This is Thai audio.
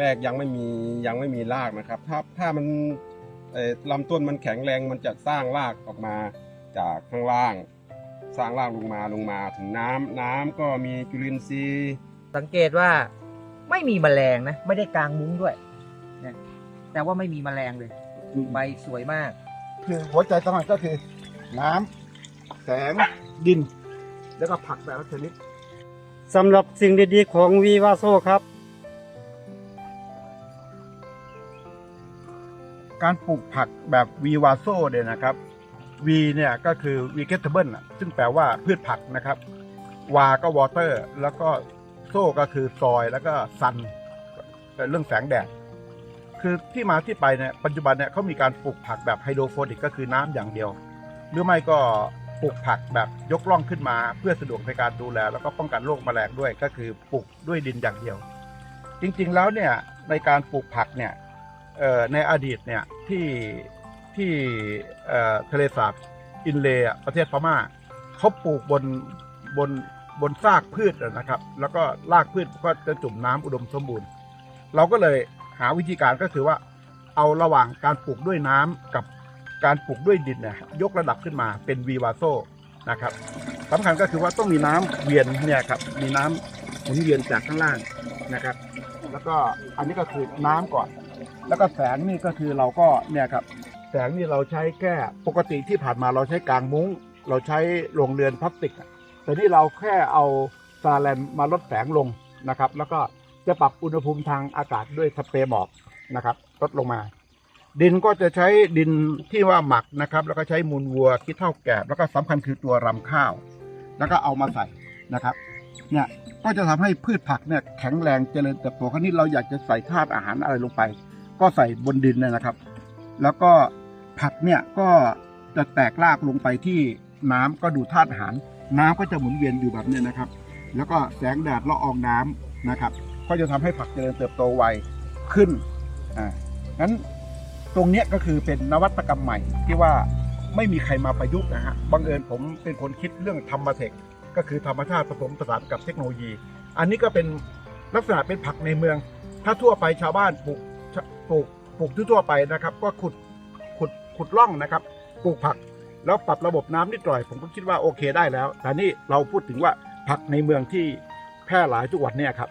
แรกๆยังไม่มียังไม่มีรากนะครับ ถ้าถ้ามันเอ่อลำต้นมันแข็งแรงมันจะสร้างรากออกมาจากข้างล่าง สร้างรากลงมาลงมาถึงน้ำน้ำก็มีจุลินทรีย์ สังเกตว่าไม่มีแมลงนะ ไม่ได้กางมุ้งด้วยนะแต่ว่าไม่มีแมลงเลยใบสวยมาก คือหัวใจสำคัญก็คือ น้ำแสงดิน แล้วก็ผักแต่ละชนิดสำหรับสิ่งดีๆของวีวาโซครับ การปลูกผักแบบวีวาโซเนี่ยนะครับวีเนี่ยก็คือ vegetable ซึ่งแปลว่าพืชผักนะครับวาก็วอเตอร์ แล้วก็โซก็คือซอยแล้วก็ซันเรื่องแสงแดด คือที่มาที่ไปเนี่ยปัจจุบันเนี่ยเขามีการปลูกผักแบบไฮโดรโฟนิกก็คือน้ำอย่างเดียว หรือไม่ก็ปลูกผักแบบยกร่องขึ้นมา เพื่อสะดวกในการดูแล แล้วก็ป้องกันโรคแมลงด้วยก็คือปลูกด้วยดินอย่างเดียว จริงๆแล้วเนี่ยในการปลูกผักเนี่ย ในอดีตเนี่ยที่ที่ทะเลสาบอินเลประเทศพม่าเขาปลูกบนบนบนซากพืชนะครับ แล้วก็รากพืชก็จะจุ่มน้ำอุดมสมบูรณ์ เราก็เลยหาวิธีการก็คือว่า เอาระหว่างการปลูกด้วยน้ำกับการปลูกด้วยดินเนี่ยยกระดับขึ้นมาเป็นวีวาโซนะครับสำคัญก็คือว่าต้องมีน้ำเวียนเนี่ยครับมีน้ำหมุนเวียนจากข้างล่างนะครับ แล้วก็อันนี้ก็คือน้ำก่อน แล้วก็แสงนี่ก็คือเราก็เนี่ยครับแสงนี่เราใช้แค่ปกติที่ผ่านมาเราใช้กางมุ้ง เราใช้โรงเรือนพลาสติก แต่นี่เราแค่เอาซาแลนมาลดแสงลงนะครับ แล้วก็จะปรับอุณหภูมิทางอากาศด้วยสเปรย์หมอกนะครับลดลงมา ดินก็จะใช้ดินที่ว่าหมักนะครับ แล้วก็ใช้มูลวัวขี้เท่าแกบแล้วก็สำคัญคือตัวรำข้าว แล้วก็เอามาใส่นะครับเนี่ยก็จะทำให้พืชผักเนี่ยแข็งแรงเจริญเติบโตคราวนี้เราอยากจะใส่ธาตุอาหารอะไรลงไป ก็ใส่บนดินเนยนะครับ แล้วก็ผักเนี่ยก็จะแตกรากลงไปที่น้ำก็ดูธาตุอาหาร น้ำก็จะหมุนเวียนอยู่แบบนี้นะครับ แล้วก็แสงแดดละอองน้ำนะครับ ก็จะทำให้ผักเจริญเติบโตไวขึ้นอ่างั้นตรงนี้ก็คือเป็นนวัตกรรมใหม่ที่ว่าไม่มีใครมาประยุกต์นะฮะบังเอิญผมเป็นคนคิดเรื่องธรรมเทคก็คือธรรมชาติผสมผสานกับเทคโนโลยี อันนี้ก็เป็นลักษณะเป็นผักในเมือง ถ้าทั่วไปชาวบ้านปลูก ปลูกปลูกทั่วไปนะครับ ก็ขุดขุดขุดร่องนะครับ ปลูกผักแล้วปรับระบบน้ำนิดหน่อย ผมก็คิดว่าโอเคได้แล้วแต่นี่เราพูดถึงว่าผักในเมืองที่แพร่หลายทุกวันเนี่ยครับ